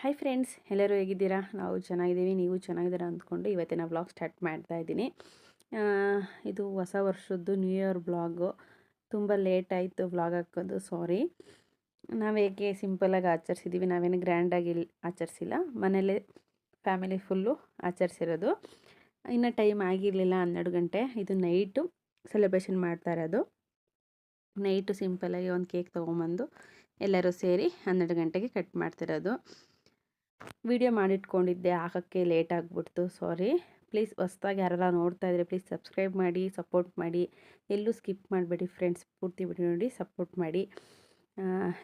Hi friends ಎಲ್ಲರೂ ಹೇಗಿದ್ದೀರಾ? ನಾವು ಚೆನ್ನಾಗಿದ್ದೀವಿ, ನೀವು ಚೆನ್ನಾಗಿದ್ದೀರಾ ಅಂದ್ಕೊಂಡು ಇವತ್ತಿನ ಬ್ಲಾಗ್ ಸ್ಟಾರ್ಟ್ ಮಾಡ್ತಾ ಇದ್ದೀನಿ. ಇದು ಹೊಸ ವರ್ಷದ್ದು ನ್ಯೂ ಇಯರ್ ಬ್ಲಾಗು ತುಂಬ ಲೇಟ್ ಆಯಿತು ವ್ಲಾಗ್ ಹಾಕೋದು ಸಾರಿ ನಾವು ಹೇಗೆ ಸಿಂಪಲಾಗಿ ಆಚರಿಸಿದ್ದೀವಿ ನಾವೇನು ಗ್ರ್ಯಾಂಡಾಗಿ ಆಚರಿಸಿಲ್ಲ. ಮನೇಲೇ ಫ್ಯಾಮಿಲಿ ಫುಲ್ಲು ಆಚರಿಸಿರೋದು. ಇನ್ನೂ ಟೈಮ್ ಆಗಿರಲಿಲ್ಲ ಹನ್ನೆರಡು ಗಂಟೆ. ಇದು ನೈಟು ಸೆಲೆಬ್ರೇಷನ್ ಮಾಡ್ತಾ ಇರೋದು ನೈಟು ಸಿಂಪಲಾಗಿ ಒಂದು ಕೇಕ್ ತೊಗೊಂಬಂದು ಎಲ್ಲರೂ ಸೇರಿ ಹನ್ನೆರಡು ಗಂಟೆಗೆ ಕಟ್ ಮಾಡ್ತಿರೋದು. ವಿಡಿಯೋ ಮಾಡಿಟ್ಕೊಂಡಿದ್ದೆ ಹಾಕೋಕ್ಕೆ ಲೇಟ್ ಆಗಿಬಿಡ್ತು ಸಾರಿ ಪ್ಲೀಸ್ ಹೊಸ್ದಾಗಿ ಯಾರೆಲ್ಲ ನೋಡ್ತಾ ಇದ್ದರೆ ಪ್ಲೀಸ್ ಸಬ್ಸ್ಕ್ರೈಬ್ ಮಾಡಿ ಸಪೋರ್ಟ್ ಮಾಡಿ. ಎಲ್ಲೂ ಸ್ಕಿಪ್ ಮಾಡಬೇಡಿ ಫ್ರೆಂಡ್ಸ್ ಪೂರ್ತಿ ವಿಡಿಯೋ ನೋಡಿ ಸಪೋರ್ಟ್ ಮಾಡಿ.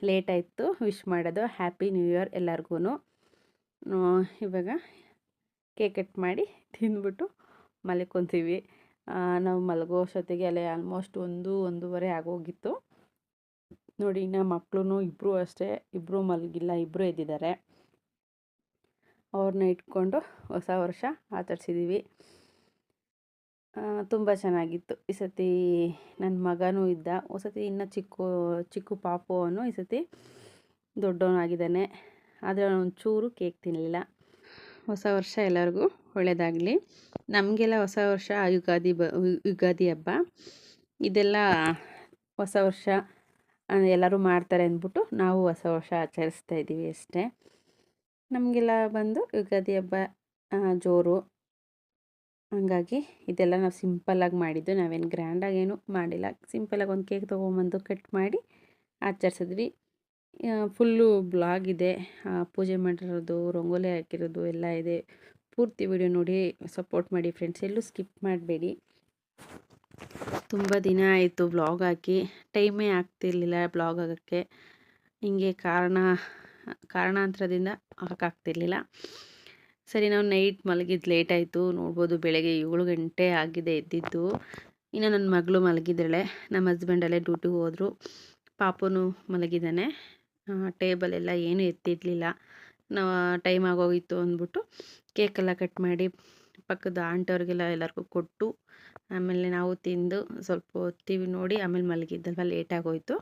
ಲೇಟ್ ಆಯಿತು ವಿಶ್ ಮಾಡೋದು ಹ್ಯಾಪಿ ನ್ಯೂ ಇಯರ್ ಎಲ್ಲರಿಗೂ ಇವಾಗ ಕೇಕ್ ಕಟ್ ಮಾಡಿ ತಿಂದ್ಬಿಟ್ಟು ಮಲ್ಕೊತೀವಿ. ನಾವು ಮಲಗೋ ಅಷ್ಟೊತ್ತಿಗೆ ಅಲ್ಲೇ ಆಲ್ಮೋಸ್ಟ್ ಒಂದು, ಒಂದೂವರೆ ಆಗೋಗಿತ್ತು. ನೋಡಿ ಇನ್ನು ಮಕ್ಕಳು ಇಬ್ಬರೂ ಅಷ್ಟೇ ಇಬ್ಬರೂ ಮಲಗಿಲ್ಲ ಇಬ್ಬರೂ ಎದ್ದಿದ್ದಾರೆ. ಅವ್ರನ್ನ ಇಟ್ಕೊಂಡು ಹೊಸ ವರ್ಷ ಆಚರಿಸಿದ್ದೀವಿ ತುಂಬ ಚೆನ್ನಾಗಿತ್ತು. ಈ ಸತಿ ನನ್ನ ಮಗನೂ ಇದ್ದ. ಈ ಸತಿ ಇನ್ನೂ ಚಿಕ್ಕ ಚಿಕ್ಕ ಪಾಪು ಅವನು ಈ ಸತಿ ದೊಡ್ಡವನಾಗಿದ್ದಾನೆ. ಆದರೆ ಒಂಚೂರು ಕೇಕ್ ತಿನ್ನಲಿಲ್ಲ ಹೊಸ ವರ್ಷ ಎಲ್ಲರಿಗೂ ಒಳ್ಳೆಯದಾಗಲಿ ನಮಗೆಲ್ಲ ಹೊಸ ವರ್ಷ ಯುಗಾದಿ ಬ ಯುಗಾದಿ ಹಬ್ಬ. ಇದೆಲ್ಲ ಹೊಸ ವರ್ಷ ಎಲ್ಲರೂ ಮಾಡ್ತಾರೆ ಅಂದ್ಬಿಟ್ಟು ನಾವು ಹೊಸ ವರ್ಷ ಆಚರಿಸ್ತಾ ಇದ್ದೀವಿ ಅಷ್ಟೇ. ನಮಗೆಲ್ಲ ಬಂದು ಯುಗಾದಿ ಹಬ್ಬ ಜೋರು. ಹಂಗಾಗಿ ಇದೆಲ್ಲ ನಾವು ಸಿಂಪಲ್ಲಾಗಿ ಮಾಡಿದ್ದು. ನಾವೇನು ಗ್ರ್ಯಾಂಡಾಗೇನು ಮಾಡಿಲ್ಲ. ಸಿಂಪಲಾಗಿ ಒಂದು ಕೇಕ್ ತೊಗೊಂಬಂದು ಕಟ್ ಮಾಡಿ ಆಚರಿಸಿದ್ವಿ. ಫುಲ್ಲು ಬ್ಲಾಗ್ ಇದೆ. ಪೂಜೆ ಮಾಡಿರೋದು, ರಂಗೋಲಿ ಹಾಕಿರೋದು ಎಲ್ಲ ಇದೆ. ಪೂರ್ತಿ ವಿಡಿಯೋ ನೋಡಿ ಸಪೋರ್ಟ್ ಮಾಡಿ ಫ್ರೆಂಡ್ಸ್ ಎಲ್ಲೂ ಸ್ಕಿಪ್ ಮಾಡಬೇಡಿ. ತುಂಬ ದಿನ ಆಯಿತು ಬ್ಲಾಗ್ ಹಾಕಿ. ಟೈಮೇ ಆಗ್ತಿರ್ಲಿಲ್ಲ ಬ್ಲಾಗ್ ಆಗೋಕ್ಕೆ. ಹಿಂಗೆ ಕಾರಣ, ಕಾರಣಾಂತರದಿಂದ ಹಾಕೋಕ್ಕಾಗ್ತಿರ್ಲಿಲ್ಲ ಸರಿ, ನಾವು ನೈಟ್ ಮಲಗಿದ್ದು ಲೇಟ್ ಆಯಿತು. ನೋಡ್ಬೋದು ಬೆಳಗ್ಗೆ ಏಳು ಗಂಟೆ ಆಗಿದೆ ಎದ್ದಿದ್ದು. ಇನ್ನು ನನ್ನ ಮಗಳು ಮಲಗಿದ್ದಾಳೆ. ನಮ್ಮ ಹಸ್ಬೆಂಡಲ್ಲೇ ಡ್ಯೂಟಿಗೆ ಹೋದರು. ಪಾಪನು ಮಲಗಿದ್ದಾನೆ. ಟೇಬಲೆಲ್ಲ ಏನೂ ಎತ್ತಿಡಲಿಲ್ಲ ನಾವು ಟೈಮ್ ಆಗೋಗಿತ್ತು ಅಂದ್ಬಿಟ್ಟು ಕೇಕೆಲ್ಲ ಕಟ್ ಮಾಡಿ ಪಕ್ಕದ ಆಂಟವ್ರಿಗೆಲ್ಲ ಎಲ್ಲರಿಗೂ ಕೊಟ್ಟು ಆಮೇಲೆ ನಾವು ತಿಂದು ಸ್ವಲ್ಪ ಟಿ ನೋಡಿ ಆಮೇಲೆ ಮಲಗಿದ್ದಲ್ವ ಲೇಟಾಗೋಯಿತು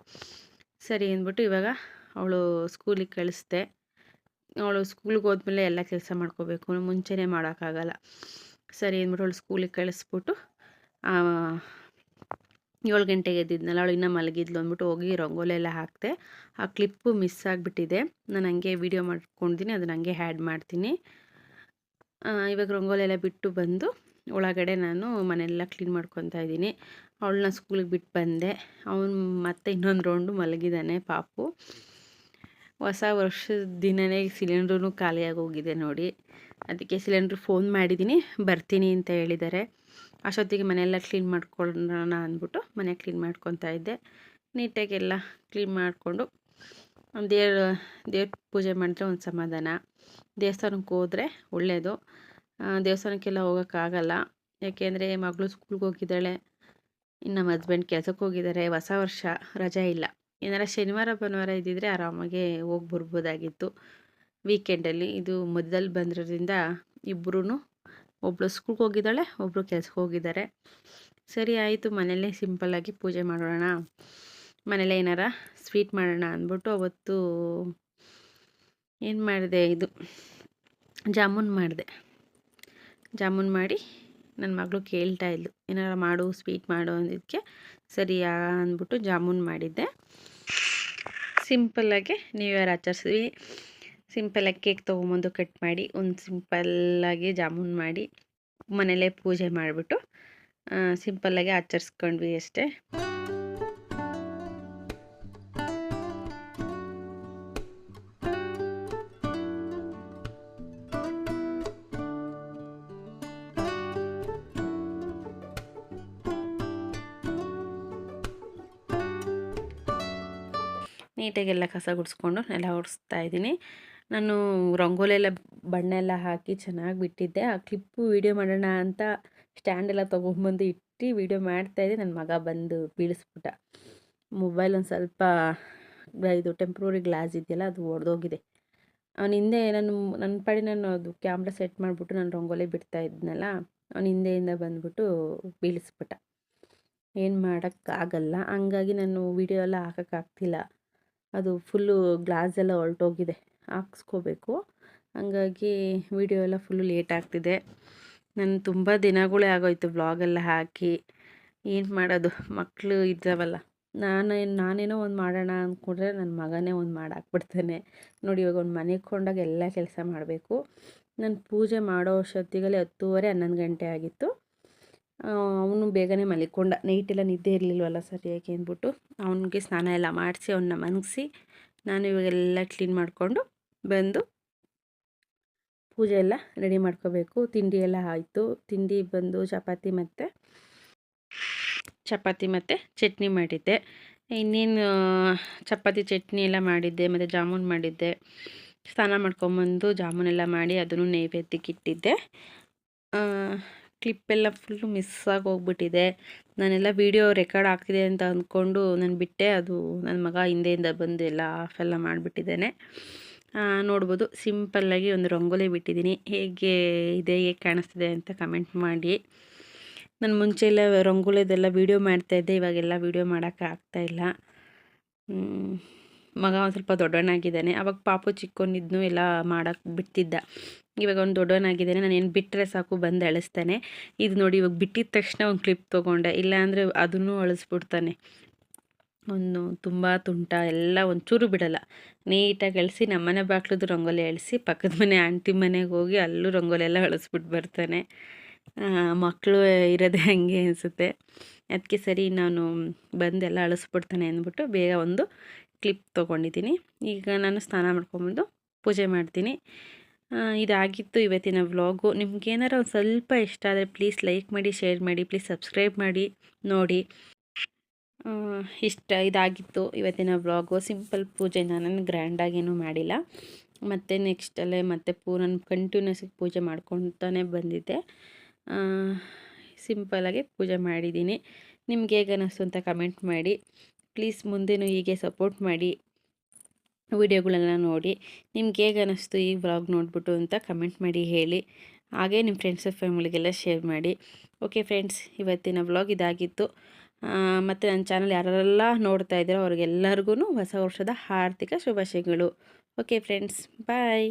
ಸರಿ ಅಂದ್ಬಿಟ್ಟು ಇವಾಗ ಅವಳು ಸ್ಕೂಲಿಗೆ ಕಳಿಸ್ದೆ. ಅವಳು ಸ್ಕೂಲಿಗೆ ಹೋದ್ಮೇಲೆ ಎಲ್ಲ ಕೆಲಸ ಮಾಡ್ಕೋಬೇಕು. ಮುಂಚೆನೇ ಮಾಡೋಕ್ಕಾಗಲ್ಲ. ಸರಿ ಅಂದ್ಬಿಟ್ಟು ಅವಳು ಸ್ಕೂಲಿಗೆ ಕಳಿಸ್ಬಿಟ್ಟು ಏಳು ಗಂಟೆಗೆ ಎದ್ದಿದ್ನಲ್ಲ ಅವಳು ಇನ್ನೂ ಮಲಗಿದ್ಲು ಅಂದ್ಬಿಟ್ಟು ಹೋಗಿ ರಂಗೋಲಿ ಎಲ್ಲ ಹಾಕಿದೆ. ಆ ಕ್ಲಿಪ್ಪು ಮಿಸ್ ಆಗಿಬಿಟ್ಟಿದೆ. ನಾನು ಹಂಗೆ ವೀಡಿಯೋ ಮಾಡ್ಕೊಂಡಿದ್ದೀನಿ, ಅದನ್ನ ಹಂಗೆ ಹ್ಯಾಡ್ ಮಾಡ್ತೀನಿ. ಇವಾಗ ರಂಗೋಲಿ ಎಲ್ಲ ಬಿಟ್ಟು ಬಂದು ಒಳಗಡೆ ನಾನು ಮನೆಯೆಲ್ಲ ಕ್ಲೀನ್ ಮಾಡ್ಕೊತಾ ಇದ್ದೀನಿ. ಅವಳನ್ನ ಸ್ಕೂಲಿಗೆ ಬಿಟ್ಟು ಬಂದೆ. ಅವನು ಮತ್ತೆ ಇನ್ನೊಂದು ರೌಂಡು ಮಲಗಿದ್ದಾನೆ ಪಾಪು. ಹೊಸ ವರ್ಷದ ದಿನವೇ ಸಿಲಿಂಡ್ರೂ ಖಾಲಿಯಾಗಿ ಹೋಗಿದೆ ನೋಡಿ. ಅದಕ್ಕೆ ಸಿಲಿಂಡ್ರ್ ಫೋನ್ ಮಾಡಿದ್ದೀನಿ, ಬರ್ತೀನಿ ಅಂತ ಹೇಳಿದ್ದಾರೆ. ಅಷ್ಟೊತ್ತಿಗೆ ಮನೆಯೆಲ್ಲ ಕ್ಲೀನ್ ಮಾಡ್ಕೊಳ್ಳೋಣ ಅಂದ್ಬಿಟ್ಟು ಮನೆ ಕ್ಲೀನ್ ಮಾಡ್ಕೊತಾ ಇದ್ದೆ. ನೀಟಾಗಿ ಎಲ್ಲ ಕ್ಲೀನ್ ಮಾಡಿಕೊಂಡು ದೇವ್ರ ದೇವ್ರ ಪೂಜೆ ಮಾಡಿದ್ರೆ ಒಂದು ಸಮಾಧಾನ. ದೇವಸ್ಥಾನಕ್ಕೆ ಹೋದರೆ ಒಳ್ಳೆಯದು ದೇವಸ್ಥಾನಕ್ಕೆಲ್ಲ ಹೋಗೋಕ್ಕಾಗಲ್ಲ. ಯಾಕೆಂದರೆ ಮಗಳು ಸ್ಕೂಲ್ಗೆ ಹೋಗಿದ್ದಾಳೆ. ಇನ್ನು ನಮ್ಮ ಹಸ್ಬೆಂಡ್ ಕೆಲಸಕ್ಕೆ ಹೋಗಿದ್ದಾರೆ. ಹೊಸ ವರ್ಷ, ರಜೆ ಇಲ್ಲ. ಏನಾರ ಶನಿವಾರ, ಭಾನುವಾರ ಇದ್ದಿದ್ರೆ ಆರಾಮಾಗೆ ಹೋಗಿ ಬರ್ಬೋದಾಗಿತ್ತು. ವೀಕೆಂಡಲ್ಲಿ ಇದು ಮಧ್ಯದಲ್ಲಿ ಬಂದಿರೋದ್ರಿಂದ ಇಬ್ಬರೂ ಒಬ್ಬಳು ಸ್ಕೂಲ್ಗೆ ಹೋಗಿದ್ದಾಳೆ ಒಬ್ಬರು ಕೆಲ್ಸಕ್ಕೆ ಹೋಗಿದ್ದಾರೆ. ಸರಿ ಆಯಿತು, ಮನೆಯಲ್ಲೇ ಸಿಂಪಲ್ಲಾಗಿ ಪೂಜೆ ಮಾಡೋಣ ಮನೇಲೇ ಏನಾರ ಸ್ವೀಟ್ ಮಾಡೋಣ ಅಂದ್ಬಿಟ್ಟು ಅವತ್ತು ಏನು ಮಾಡಿದೆ ಇದು, ಜಾಮೂನ್ ಮಾಡಿದೆ. ಜಾಮೂನ್ ಮಾಡಿ ನನ್ನ ಮಗಳು ಕೇಳ್ತಾ ಇದ್ಲು, ಏನಾರ ಮಾಡು ಸ್ವೀಟ್ ಮಾಡು ಅಂದಿದ್ದಕ್ಕೆ ಸರಿಯಾ ಅಂದ್ಬಿಟ್ಟು ಜಾಮೂನ್ ಮಾಡಿದ್ದೆ. ಸಿಂಪಲ್ಲಾಗಿ ನ್ಯೂ ಇಯರ್ ಆಚರಿಸಿದ್ವಿ. ಸಿಂಪಲ್ಲಾಗಿ ಕೇಕ್ ತೊಗೊಂಬಂದು ಕಟ್ ಮಾಡಿ, ಒಂದು ಸಿಂಪಲ್ಲಾಗಿ ಜಾಮೂನ್ ಮಾಡಿ ಮನೇಲೇ ಪೂಜೆ ಮಾಡಿಬಿಟ್ಟು ಸಿಂಪಲ್ಲಾಗಿ ಆಚರಿಸ್ಕೊಂಡ್ವಿ ಅಷ್ಟೇ. ನೀಟಾಗೆಲ್ಲ ಕಸ ಗುಡಿಸ್ಕೊಂಡು ನೆಲ ಒರೆಸ್ತಾ ಇದ್ದೀನಿ. ನಾನು ರಂಗೋಲಿ ಎಲ್ಲ ಬಣ್ಣ ಎಲ್ಲ ಹಾಕಿ ಚೆನ್ನಾಗಿ ಬಿಟ್ಟಿದ್ದೆ. ಆ ಕ್ಲಿಪ್ಪು ವೀಡಿಯೋ ಮಾಡೋಣ ಅಂತ ಸ್ಟ್ಯಾಂಡೆಲ್ಲ ತೊಗೊಂಬಂದು ಇಟ್ಟು ವೀಡಿಯೋ ಮಾಡ್ತಾಯಿದ್ದೆ ನನ್ನ ಮಗ ಬಂದು ಬೀಳಿಸ್ಬಿಟ್ಟ. ಮೊಬೈಲ್ ಒಂದು ಸ್ವಲ್ಪ ಇದು ಟೆಂಪ್ರರಿ ಗ್ಲಾಸ್ ಇದೆಯಲ್ಲ ಅದು ಒಡೆದೋಗಿದೆ. ಅವನ ಹಿಂದೆ ನಾನು ನನ್ನ ಪಾಡಿ ನಾನು ಅದು ಕ್ಯಾಮ್ರಾ ಸೆಟ್ ಮಾಡಿಬಿಟ್ಟು ನಾನು ರಂಗೋಲಿ ಬಿಡ್ತಾ ಇದ್ನಲ್ಲ, ಅವನ ಹಿಂದೆಯಿಂದ ಬಂದ್ಬಿಟ್ಟು ಬೀಳಿಸ್ಬಿಟ್ಟ. ಏನು ಮಾಡೋಕ್ಕಾಗಲ್ಲ. ಹಂಗಾಗಿ ನಾನು ವೀಡಿಯೋ ಎಲ್ಲ ಹಾಕೋಕ್ಕಾಗ್ತಿಲ್ಲ. ಅದು ಫುಲ್ಲು ಗ್ಲಾಸ್ ಎಲ್ಲ ಹೊರ್ಟೋಗಿದೆ ಹಾಕ್ಸ್ಕೋಬೇಕು. ಹಂಗಾಗಿ ವಿಡಿಯೋ ಎಲ್ಲ ಫುಲ್ಲು ಲೇಟ್ ಆಗ್ತಿದೆ. ನಾನು ತುಂಬ ದಿನಗಳೇ ಆಗೋಯ್ತು ವ್ಲಾಗೆಲ್ಲ ಹಾಕಿ. ಏನು ಮಾಡೋದು? ಮಕ್ಕಳು ಇದ್ದಾವಲ್ಲ. ನಾನು, ನಾನೇನೋ ಒಂದು ಮಾಡೋಣ ಅಂದ್ಕೊಂಡ್ರೆ ನನ್ನ ಮಗನೇ ಒಂದು ಮಾಡಾಕ್ಬಿಡ್ತಾನೆ. ನೋಡಿ ಇವಾಗ ಒಂದು ಮನೆಗೆ ಕೊಂಡಾಗ ಎಲ್ಲ ಕೆಲಸ ಮಾಡಬೇಕು. ನಾನು ಪೂಜೆ ಮಾಡೋ ಅಷ್ಟೊತ್ತಿಗಲೇ ಹತ್ತೂವರೆ ಹನ್ನೊಂದು ಗಂಟೆ ಆಗಿತ್ತು. ಅವನು ಬೇಗನೆ ಮಲಿಕೊಂಡ. ನೈಟೆಲ್ಲ ನಿದ್ದೆ ಇರಲಿಲ್ವಲ್ಲ ಸರಿಯಾಗಿ ಅಂದ್ಬಿಟ್ಟು ಅವನಿಗೆ ಸ್ನಾನ ಎಲ್ಲ ಮಾಡಿಸಿ ಅವನ್ನ ಮನಗಿಸಿ ನಾನು ಇವಾಗೆಲ್ಲ ಕ್ಲೀನ್ ಮಾಡಿಕೊಂಡು ಬಂದು ಪೂಜೆ ಎಲ್ಲ ರೆಡಿ ಮಾಡ್ಕೋಬೇಕು. ತಿಂಡಿ ಎಲ್ಲ ಆಯಿತು. ತಿಂಡಿ ಬಂದು ಚಪಾತಿ ಮತ್ತು ಚಪಾತಿ ಮತ್ತು ಚಟ್ನಿ ಮಾಡಿದ್ದೆ. ಇನ್ನೇನು ಚಪಾತಿ ಚಟ್ನಿ ಎಲ್ಲ ಮಾಡಿದ್ದೆ, ಮತ್ತು ಜಾಮೂನ್ ಮಾಡಿದ್ದೆ. ಸ್ನಾನ ಮಾಡ್ಕೊಂಬಂದು ಜಾಮೂನೆಲ್ಲ ಮಾಡಿ ಅದನ್ನು ನೈವೇದ್ಯಕ್ಕೆ ಇಟ್ಟಿದ್ದೆ. ಕ್ಲಿಪ್ಪೆಲ್ಲ ಫುಲ್ಲು ಮಿಸ್ ಆಗಿ ಹೋಗ್ಬಿಟ್ಟಿದೆ ನಾನೆಲ್ಲ ವೀಡಿಯೋ ರೆಕಾರ್ಡ್ ಆಗ್ತಿದೆ ಅಂತ ಅಂದ್ಕೊಂಡು ನಾನು ಬಿಟ್ಟೆ. ಅದು ನನ್ನ ಮಗ ಹಿಂದೆಯಿಂದ ಬಂದು ಎಲ್ಲ ಆಫ್ ಎಲ್ಲ ಮಾಡಿಬಿಟ್ಟಿದ್ದೇನೆ. ನೋಡ್ಬೋದು. ಸಿಂಪಲ್ಲಾಗಿ ಒಂದು ರಂಗೋಲಿ ಬಿಟ್ಟಿದ್ದೀನಿ. ಹೇಗೆ ಇದೆ, ಹೇಗೆ ಕಾಣಿಸ್ತಿದೆ ಅಂತ ಕಮೆಂಟ್ ಮಾಡಿ. ನಾನು ಮುಂಚೆ ಎಲ್ಲ ರಂಗೋಲಿದೆಲ್ಲ ವೀಡಿಯೋ ಮಾಡ್ತಾಯಿದ್ದೆ ಇವಾಗೆಲ್ಲ ವೀಡಿಯೋ ಮಾಡೋಕ್ಕೆ ಆಗ್ತಾಯಿಲ್ಲ ಮಗ ಒಂದು ಸ್ವಲ್ಪ ದೊಡ್ಡವನಾಗಿದ್ದಾನೆ. ಅವಾಗ ಪಾಪು ಚಿಕ್ಕವನಿದ್ನು ಎಲ್ಲ ಮಾಡೋಕ್ಕೆ ಬಿಟ್ಟಿದ್ದ ಇವಾಗ ಒಂದು ದೊಡ್ಡವನಾಗಿದ್ದಾನೆ. ನಾನು ಏನು ಬಿಟ್ಟರೆ ಸಾಕು ಬಂದು ಅಳಿಸ್ತಾನೆ. ಇದು ನೋಡಿ ಇವಾಗ ಬಿಟ್ಟಿದ ತಕ್ಷಣ ಒಂದು ಕ್ಲಿಪ್ ತೊಗೊಂಡೆ. ಇಲ್ಲಾಂದರೆ ಅದನ್ನು ಅಳಿಸ್ಬಿಡ್ತಾನೆ. ಒಂದು ತುಂಬ ತುಂಟ, ಎಲ್ಲ ಒಂಚೂರು ಬಿಡಲ್ಲ. ನೀಟಾಗಿ ಅಳಿಸಿ ನಮ್ಮನೆ ಬಾಕ್ಲದ್ದು ರಂಗೋಲಿ ಅಳಿಸಿ ಪಕ್ಕದ ಮನೆ ಆಂಟಿ ಮನೆಗೆ ಹೋಗಿ ಅಲ್ಲೂ ರಂಗೋಲಿ ಎಲ್ಲ ಅಳಿಸ್ಬಿಟ್ಟು ಬರ್ತಾನೆ ಮಕ್ಕಳು ಇರೋದೇ ಹಾಗೆ ಅನಿಸುತ್ತೆ. ಅದಕ್ಕೆ ಸರಿ ನಾನು ಬಂದೆಲ್ಲ ಅಳಿಸ್ಬಿಡ್ತಾನೆ ಅಂದ್ಬಿಟ್ಟು ಬೇಗ ಒಂದು ಕ್ಲಿಪ್ ತೊಗೊಂಡಿದ್ದೀನಿ. ಈಗ ನಾನು ಸ್ನಾನ ಮಾಡ್ಕೊಂಬಂದು ಪೂಜೆ ಮಾಡ್ತೀನಿ. ಇದಾಗಿತ್ತು ಇವತ್ತಿನ ವ್ಲಾಗು. ನಿಮ್ಗೇನಾರು ಒಂದು ಸ್ವಲ್ಪ ಇಷ್ಟ ಆದರೆ ಪ್ಲೀಸ್ ಲೈಕ್ ಮಾಡಿ ಶೇರ್ ಮಾಡಿ ಪ್ಲೀಸ್ ಸಬ್ಸ್ಕ್ರೈಬ್ ಮಾಡಿ, ನೋಡಿ. ಇಷ್ಟ ಇದಾಗಿತ್ತು ಇವತ್ತಿನ ವ್ಲಾಗು. ಸಿಂಪಲ್ ಪೂಜೆ ನಾನು ಗ್ರ್ಯಾಂಡಾಗೇನು ಮಾಡಿಲ್ಲ. ಮತ್ತು ನೆಕ್ಸ್ಟಲ್ಲೇ ಮತ್ತೆ ಪೂ ನಾನು ಕಂಟಿನ್ಯೂಸ್ ಪೂಜೆ ಮಾಡ್ಕೊತಾನೆ ಬಂದಿದ್ದೆ. ಸಿಂಪಲಾಗಿ ಪೂಜೆ ಮಾಡಿದ್ದೀನಿ. ನಿಮ್ಗೆ ಹೇಗೆ ಅನ್ನಿಸ್ತು ಅಂತ ಕಮೆಂಟ್ ಮಾಡಿ. ಪ್ಲೀಸ್ ಮುಂದೆನೂ ಹೀಗೆ ಸಪೋರ್ಟ್ ಮಾಡಿ ವಿಡಿಯೋಗಳೆಲ್ಲ ನೋಡಿ. ನಿಮ್ಗೆ ಹೇಗೆ ಅನ್ನಿಸ್ತು ಈ ವ್ಲಾಗ್ ನೋಡಿಬಿಟ್ಟು ಅಂತ ಕಮೆಂಟ್ ಮಾಡಿ ಹೇಳಿ. ಹಾಗೆ ನಿಮ್ಮ ಫ್ರೆಂಡ್ಸ್ ಫ್ಯಾಮಿಲಿಗೆಲ್ಲ ಶೇರ್ ಮಾಡಿ. ಓಕೆ ಫ್ರೆಂಡ್ಸ್ ಇವತ್ತಿನ ವ್ಲಾಗ್ ಇದಾಗಿತ್ತು. ಮತ್ತು ನನ್ನ ಚಾನಲ್ ಯಾರೆಲ್ಲ ನೋಡ್ತಾ ಇದ್ದೀರೋ ಅವ್ರಿಗೆಲ್ಲರಿಗೂ ಹೊಸ ವರ್ಷದ ಆರ್ಥಿಕ ಶುಭಾಶಯಗಳು. Okay friends bye